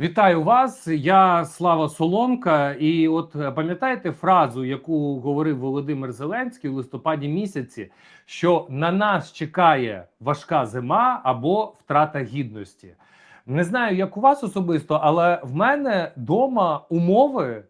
Вітаю вас. Я Слава Соломка. І от е, пам'ятаєте фразу, яку говорив Володимир Зеленський у листопаді місяці, що на нас чекає важка зима або втрата гідності. Не знаю, як у вас особисто, але в мене вдома умови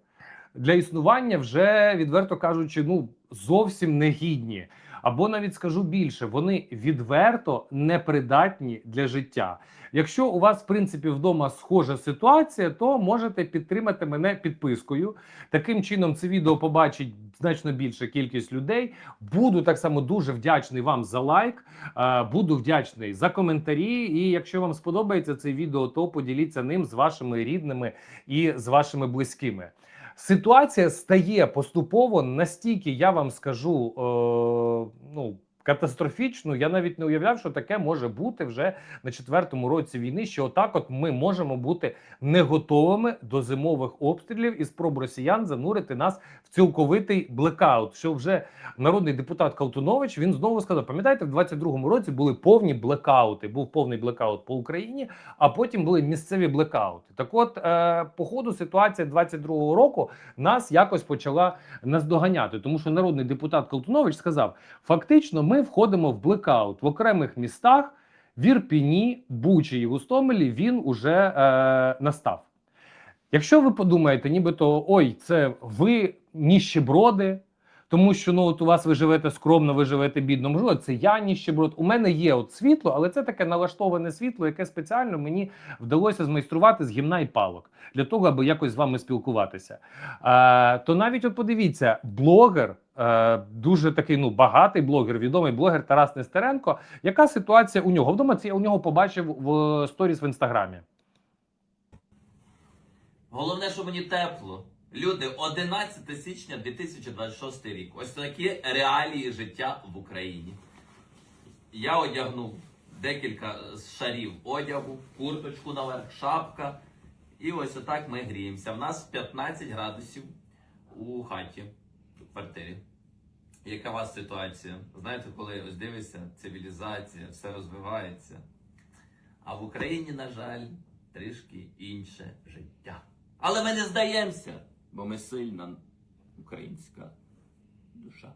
для існування вже відверто кажучи, ну зовсім негідні. Або навіть скажу більше, вони відверто непридатні для життя. Якщо у вас в принципі вдома схожа ситуація, то можете підтримати мене підпискою. Таким чином, це відео побачить значно більша кількість людей. Буду так само дуже вдячний вам за лайк. е, Буду вдячний за коментарі. І якщо вам сподобається це відео, то поділіться ним з вашими рідними і з вашими близькими. Ситуація стає поступово настільки, я вам скажу, е, ну. Катастрофічно, я навіть не уявляв, що таке може бути вже на четвертому році війни. Що отак, от ми можемо бути не готовими до зимових обстрілів і спроб росіян занурити нас в цілковитий блекаут. Що вже народний депутат Калтунович він знову сказав: пам'ятаєте, в 22-му році були повні блекаути. Був повний блекаут по Україні, а потім були місцеві блекаути. Так, от е, по ходу ситуація 22-го року нас якось почала наздоганяти, тому що народний депутат Колтунович сказав: фактично, ми входимо в блекаут в окремих містах. В Ірпіні, Бучі і Густомелі він уже е, настав. Якщо ви подумаєте, нібито ой, це ви ніщеброди, тому що ну от у вас ви живете скромно, ви живете бідно. Можливо, це я ніщеброд. У мене є от світло, але це таке налаштоване світло, яке спеціально мені вдалося змайструвати з гімна і палок для того, аби якось з вами спілкуватися. Е, то навіть от подивіться, блогер. е, Дуже такий ну багатий блогер, відомий блогер Тарас Нестеренко. Яка ситуація у нього? Вдома це я у нього побачив в сторіс в інстаграмі. Головне, що мені тепло. Люди, 11 січня 2026 рік. Ось такі реалії життя в Україні. Я одягнув декілька шарів одягу, курточку наверх, шапка. І ось отак ми гріємося. В нас 15 градусів у хаті, в квартирі. Яка у вас ситуація? Знаєте, коли ось дивишся, цивілізація, все розвивається. А в Україні, на жаль, трішки інше життя. Але ми не здаємося, бо ми сильна українська душа.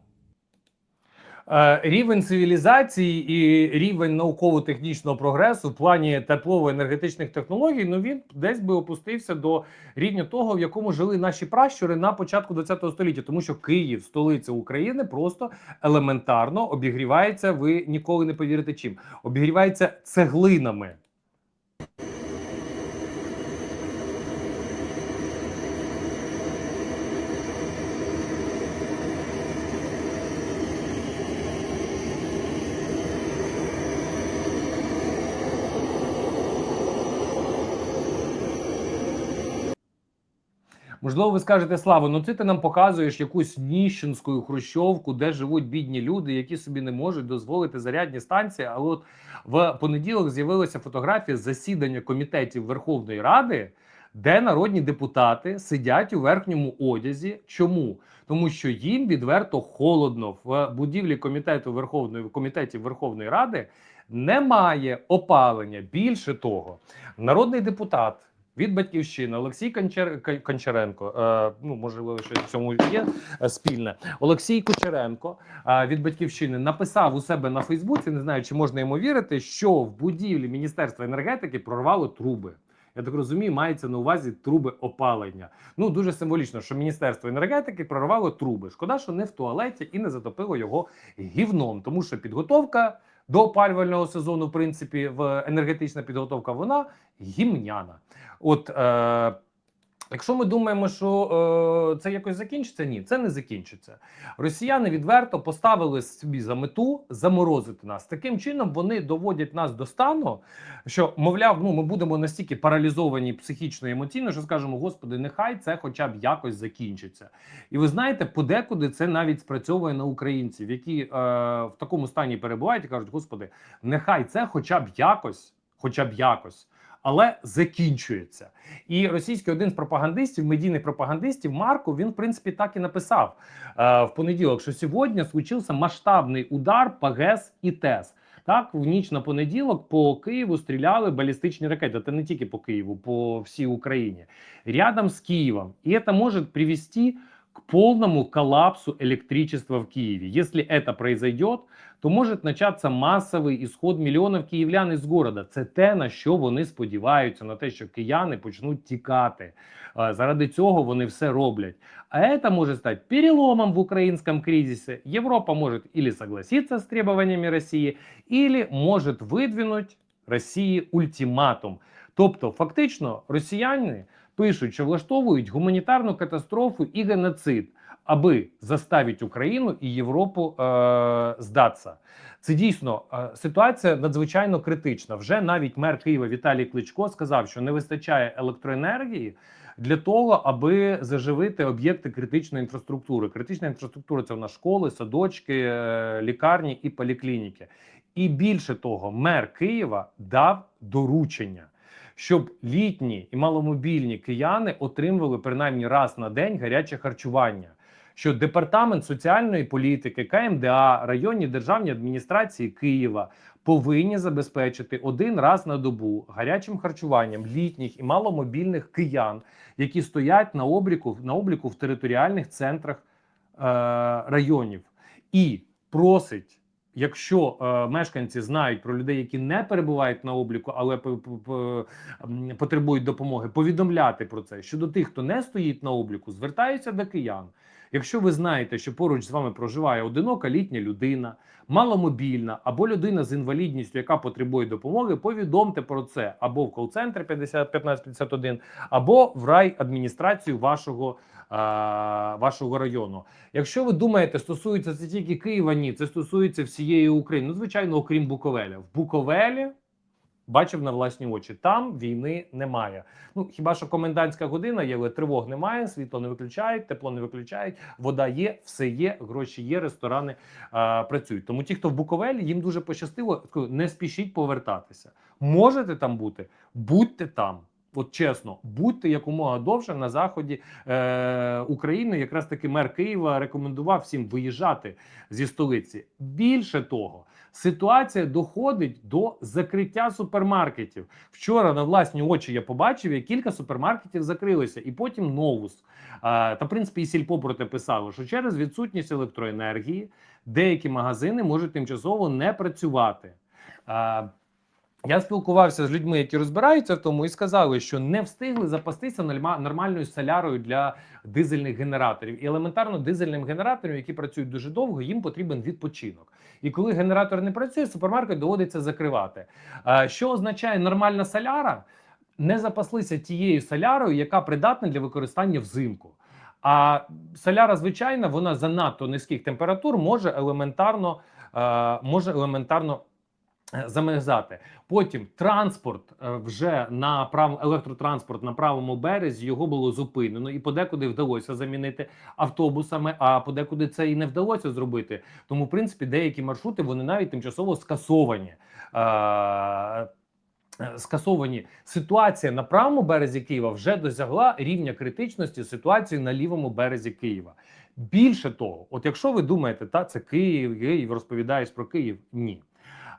Е, Рівень цивілізації і рівень науково-технічного прогресу в плані теплово-енергетичних технологій, ну він десь би опустився до рівня того, в якому жили наші пращури на початку ХХ століття, тому що Київ, столиця України, просто елементарно обігрівається. Ви ніколи не повірите чим обігрівається цеглинами. Можливо, ви скажете, Слава, ну ти, ти нам показуєш якусь ніщенську хрущовку, де живуть бідні люди, які собі не можуть дозволити зарядні станції. Але от в понеділок з'явилася фотографія засідання комітетів Верховної Ради, де народні депутати сидять у верхньому одязі. Чому? Тому що їм відверто холодно в будівлі комітету Верховної комітетів Верховної Ради немає опалення. Більше того, народний депутат від батьківщини Олексій Кончар... Кончаренко. Е, ну можливо, щось в цьому є е, спільне. Олексій Кучеренко е, від батьківщини написав у себе на Фейсбуці. Не знаю, чи можна йому вірити, що в будівлі Міністерства енергетики прорвало труби. Я так розумію, мається на увазі труби опалення. Ну дуже символічно, що Міністерство енергетики прорвало труби. Шкода, що не в туалеті і не затопило його гівном, тому що підготовка до опалювального сезону, в принципі, в енергетична підготовка, вона гімняна. От е, якщо ми думаємо, що е, це якось закінчиться, ні, це не закінчиться. Росіяни відверто поставили собі за мету заморозити нас. Таким чином вони доводять нас до стану, що мовляв, ну ми будемо настільки паралізовані психічно і емоційно, що скажемо, господи, нехай це хоча б якось закінчиться. І ви знаєте, подекуди це навіть спрацьовує на українців, які е, в такому стані перебувають і кажуть: Господи, нехай це хоча б якось, хоча б якось. Але закінчується, і російський один з пропагандистів, медійних пропагандистів, Марко, він в принципі так і написав е, в понеділок, що сьогодні случився масштабний удар по ГЕС і ТЕС. Так, в ніч на понеділок по Києву стріляли балістичні ракети. Це не тільки по Києву, по всій Україні, рядом з Києвом. І це може привести к полному коллапсу электричества в Киеве. Если это произойдет, то може початися масовий ісход мільйонів київлян із города. Це те, на що вони сподіваються, на те, що кияни почнуть тікати. Заради цього вони все роблять. А це може стати переломом в українському кризисі. Європа може или согласиться з требованиями Росії, или може видвинуть Росії ультиматум. Тобто, фактично, росіяни пишуть, що влаштовують гуманітарну катастрофу і геноцид, аби заставити Україну і Європу е, здатися. Це дійсно е, ситуація надзвичайно критична. Вже навіть мер Києва Віталій Кличко сказав, що не вистачає електроенергії для того, аби заживити об'єкти критичної інфраструктури. Критична інфраструктура це в нас школи, садочки, е, лікарні і поліклініки. І більше того, мер Києва дав доручення, щоб літні і маломобільні кияни отримували принаймні раз на день гаряче харчування. Що департамент соціальної політики, КМДА, районні державні адміністрації Києва повинні забезпечити один раз на добу гарячим харчуванням літніх і маломобільних киян, які стоять на обліку на обліку в територіальних центрах е, районів, і просить. Якщо е, мешканці знають про людей, які не перебувають на обліку, але п- потребують допомоги, повідомляти про це. Щодо тих, хто не стоїть на обліку, звертаються до киян. Якщо ви знаєте, що поруч з вами проживає одинока літня людина, маломобільна або людина з інвалідністю, яка потребує допомоги, повідомте про це або в кол-центр 50 1551, або в райадміністрацію вашого, вашого району. Якщо ви думаєте, стосується це тільки Києва, ні, це стосується всієї України. Ну, звичайно, окрім Буковеля. В Буковелі бачив на власні очі. Там війни немає. Ну хіба що комендантська година є, але тривог немає, світло не виключають, тепло не виключають, вода є, все є, гроші є, ресторани а, працюють. Тому ті, хто в Буковелі, їм дуже пощастило. Не спішіть повертатися. Можете там бути, будьте там. От чесно, будьте якомога довше на заході е, України. Якраз таки мер Києва рекомендував всім виїжджати зі столиці. Більше того, ситуація доходить до закриття супермаркетів. Вчора на власні очі я побачив, як кілька супермаркетів закрилися, і потім новус. А, та в принципі і сільпо про те писало, що через відсутність електроенергії деякі магазини можуть тимчасово не працювати. А, я спілкувався з людьми, які розбираються в тому, і сказали, що не встигли запастися нормальною солярою для дизельних генераторів. І елементарно дизельним генераторам, які працюють дуже довго, їм потрібен відпочинок. І коли генератор не працює, супермаркет доводиться закривати. Що означає нормальна соляра? Не запаслися тією солярою, яка придатна для використання взимку. А соляра звичайна, вона занадто низьких температур може елементарно, може елементарно замерзати. Потім транспорт е, вже на прав... електротранспорт на правому березі його було зупинено, і подекуди вдалося замінити автобусами, а подекуди це і не вдалося зробити. Тому, в принципі, деякі маршрути вони навіть тимчасово скасовані. Е, е, Скасовані ситуація на правому березі Києва вже досягла рівня критичності ситуації на лівому березі Києва. Більше того, от якщо ви думаєте, та це Київ, Київ розповідаєш про Київ, ні.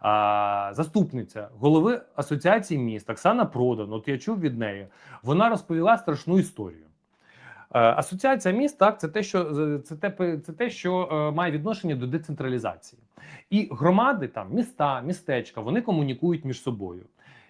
А, заступниця голови асоціації міст Оксана Продан, от я чув від неї, вона розповіла страшну історію. Е, Асоціація міст так це те, що це те, це те, що е, має відношення до децентралізації, і громади, там міста, містечка, вони комунікують між собою.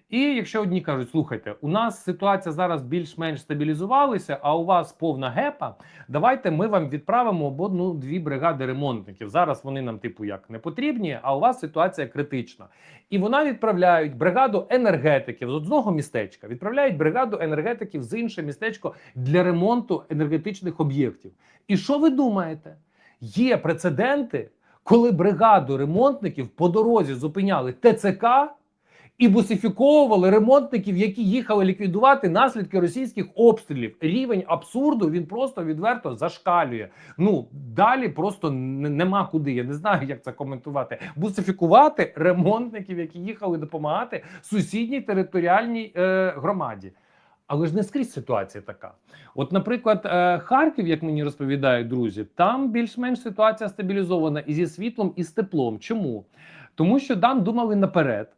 І якщо одні кажуть, слухайте, у нас ситуація зараз більш-менш стабілізувалася, а у вас повна гепа, давайте ми вам відправимо одну-дві бригади ремонтників. Зараз вони нам, типу, як не потрібні, а у вас ситуація критична. І вона відправляють бригаду енергетиків з одного містечка, відправляють бригаду енергетиків з інше містечко для ремонту енергетичних об'єктів. І що ви думаєте? Є прецеденти, коли бригаду ремонтників по дорозі зупиняли ТЦК і бусифіковували ремонтників, які їхали ліквідувати наслідки російських обстрілів. Рівень абсурду він просто відверто зашкалює. Ну далі просто нема куди. Я не знаю, як це коментувати. Бусифікувати ремонтників, які їхали допомагати сусідній територіальній е, громаді. Але ж не скрізь ситуація така. От, наприклад, е, Харків, як мені розповідають друзі, там більш-менш ситуація стабілізована і зі світлом, і з теплом. Чому? Тому що там думали наперед.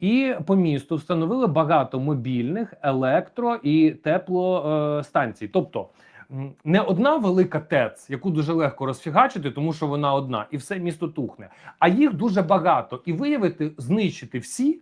І по місту встановили багато мобільних електро і теплостанцій. Тобто не одна велика ТЕЦ, яку дуже легко розфігачити, тому що вона одна, і все місто тухне. А їх дуже багато. І виявити, знищити всі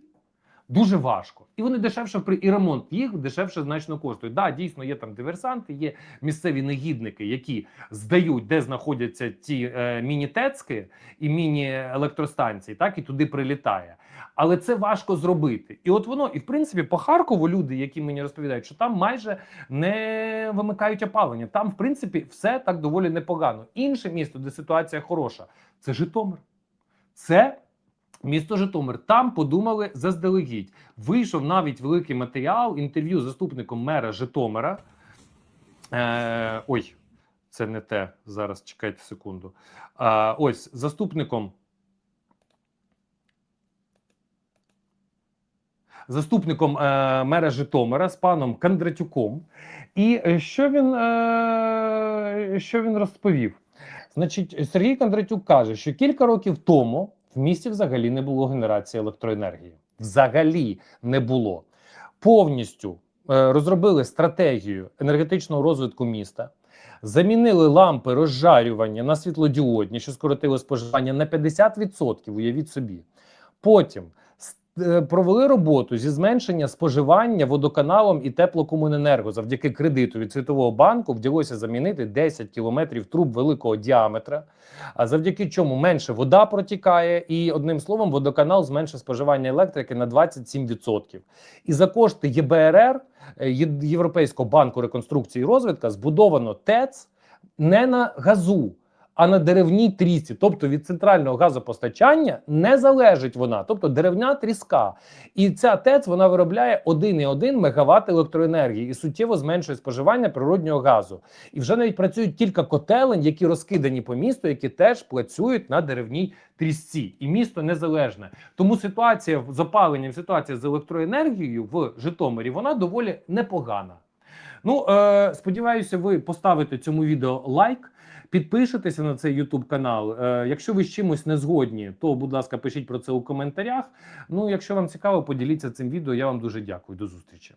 дуже важко. І вони дешевше при і ремонт їх дешевше значно коштує. Да, дійсно є там диверсанти, є місцеві негідники, які здають, де знаходяться ті е, міні-тецки і міні-електростанції, так і туди прилітає. Але це важко зробити. І от воно, і в принципі, по Харкову люди, які мені розповідають, що там майже не вимикають опалення. Там, в принципі, все так доволі непогано. Інше місто, де ситуація хороша, це Житомир. Це місто Житомир. Там подумали заздалегідь. Вийшов навіть великий матеріал, інтерв'ю з заступником мера Житомира. Е, ой, це не те. Зараз чекайте секунду. Е, ось заступником. Заступником е, мера Житомира з паном Кондратюком. І е, що він, е, що він розповів? Значить, Сергій Кондратюк каже, що кілька років тому місті взагалі не було генерації електроенергії. Взагалі не було. Повністю е, розробили стратегію енергетичного розвитку міста, замінили лампи розжарювання на світлодіодні, що скоротило споживання на 50%, уявіть собі. Потім провели роботу зі зменшення споживання водоканалом і теплокомуненерго завдяки кредиту від Світового банку вдалося замінити 10 кілометрів труб великого діаметра, а завдяки чому менше вода протікає, і одним словом, водоканал зменшив споживання електрики на 27%. І за кошти ЄБРР е, Європейського банку реконструкції і розвитку збудовано ТЕЦ не на газу, а на деревній трісці. Тобто від центрального газопостачання не залежить вона, тобто деревня тріска. І ця ТЕЦ вона виробляє 1,1 МВт електроенергії і суттєво зменшує споживання природнього газу. І вже навіть працюють кілька котелень, які розкидані по місту, які теж працюють на деревній трісці. І місто незалежне. Тому ситуація з опаленням, ситуація з електроенергією в Житомирі вона доволі непогана. Ну, е, сподіваюся, ви поставите цьому відео лайк. Підпишитеся на цей YouTube канал. Е, якщо ви з чимось не згодні, то будь ласка, пишіть про це у коментарях. Ну, якщо вам цікаво, поділіться цим відео. Я вам дуже дякую. До зустрічі.